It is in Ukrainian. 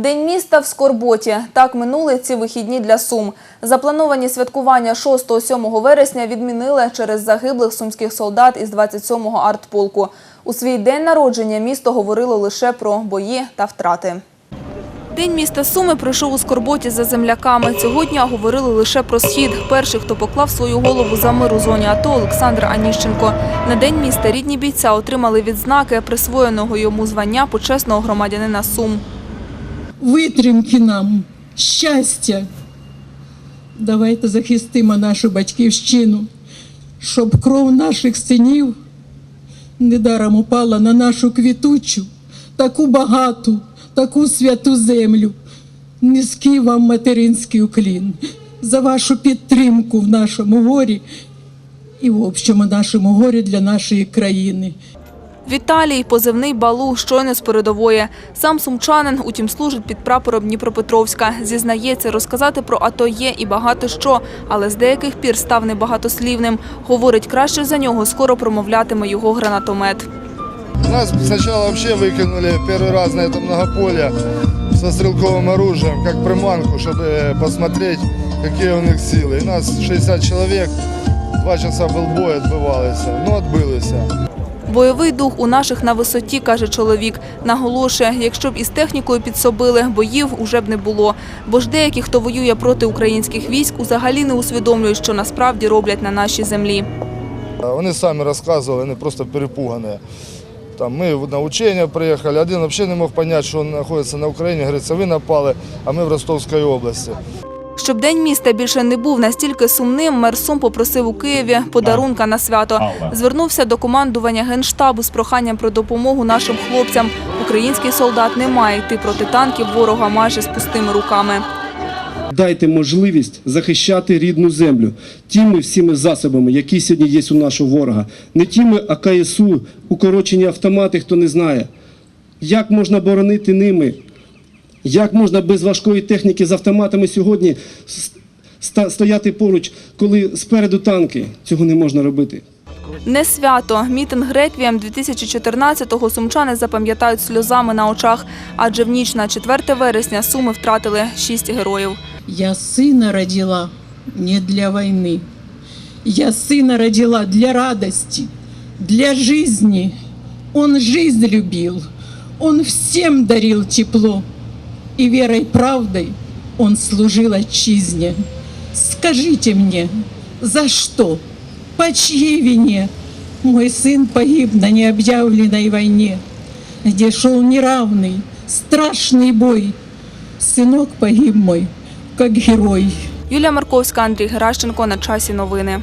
День міста в Скорботі. Так минули ці вихідні для Сум. Заплановані святкування 6-7 вересня відмінили через загиблих сумських солдат із 27-го артполку. У свій день народження місто говорило лише про бої та втрати. День міста Суми пройшов у Скорботі за земляками. Цього дня говорили лише про схід. Перший, хто поклав свою голову за мир у зоні АТО, Олександр Аніщенко. На день міста рідні бійця отримали відзнаки присвоєного йому звання почесного громадянина Сум. Витримки нам, щастя. Давайте захистимо нашу батьківщину, щоб кров наших синів недаром упала на нашу квітучу, таку багату, таку святу землю. Низький вам материнський уклін за вашу підтримку в нашому горі і в общому нашому горі для нашої країни. Віталій, позивний Балу, щойно з передової. Сам сумчанин, утім, служить під прапором Дніпропетровська. Зізнається, розказати про АТО є і багато що, але з деяких пір став небагатослівним. Говорить, краще за нього скоро промовлятиме його гранатомет. Нас сначала вообще выкинули первый раз на это многополе со стрелковым оружием, как приманку, чтобы посмотреть, какие у них силы. И нас 60 человек, два часа был бой, отбывалось, но отбылися. Бойовий дух у наших на висоті, каже чоловік. Наголошує, якщо б із технікою підсобили, боїв уже б не було. Бо ж деякі, хто воює проти українських військ, взагалі не усвідомлюють, що насправді роблять на нашій землі. Вони самі розказували, вони просто перепугані. Там ми на учення приїхали, один взагалі не мог зрозуміти, що знаходиться на Україні. Говорить, ви напали, а ми в Ростовській області. Щоб день міста більше не був настільки сумним, мер Сум попросив у Києві подарунка на свято. Звернувся до командування Генштабу з проханням про допомогу нашим хлопцям. Український солдат не має йти проти танків ворога майже з пустими руками. Дайте можливість захищати рідну землю тими всіми засобами, які сьогодні є у нашого ворога. Не тими АКСУ, укорочені автомати, хто не знає. Як можна боронити ними? Як можна без важкої техніки з автоматами сьогодні с- ста- стояти поруч, коли спереду танки? Цього не можна робити. Не свято. Мітинг реквієм 2014-го сумчани запам'ятають сльозами на очах, адже в ніч на 4 вересня суми втратили шість героїв. Я сына родила не для войны. Я сына родила для радости, для жизни. Он жизнь любил, он всем дарил тепло. И верой правдой он служил отчизне. Скажите мне, за что, по чьей вине мой сын погиб на необъявленной войне, где шел неравный, страшный бой? Сынок погиб мой, как герой. Юлія Марковська, Андрій Геращенко. На часі новини.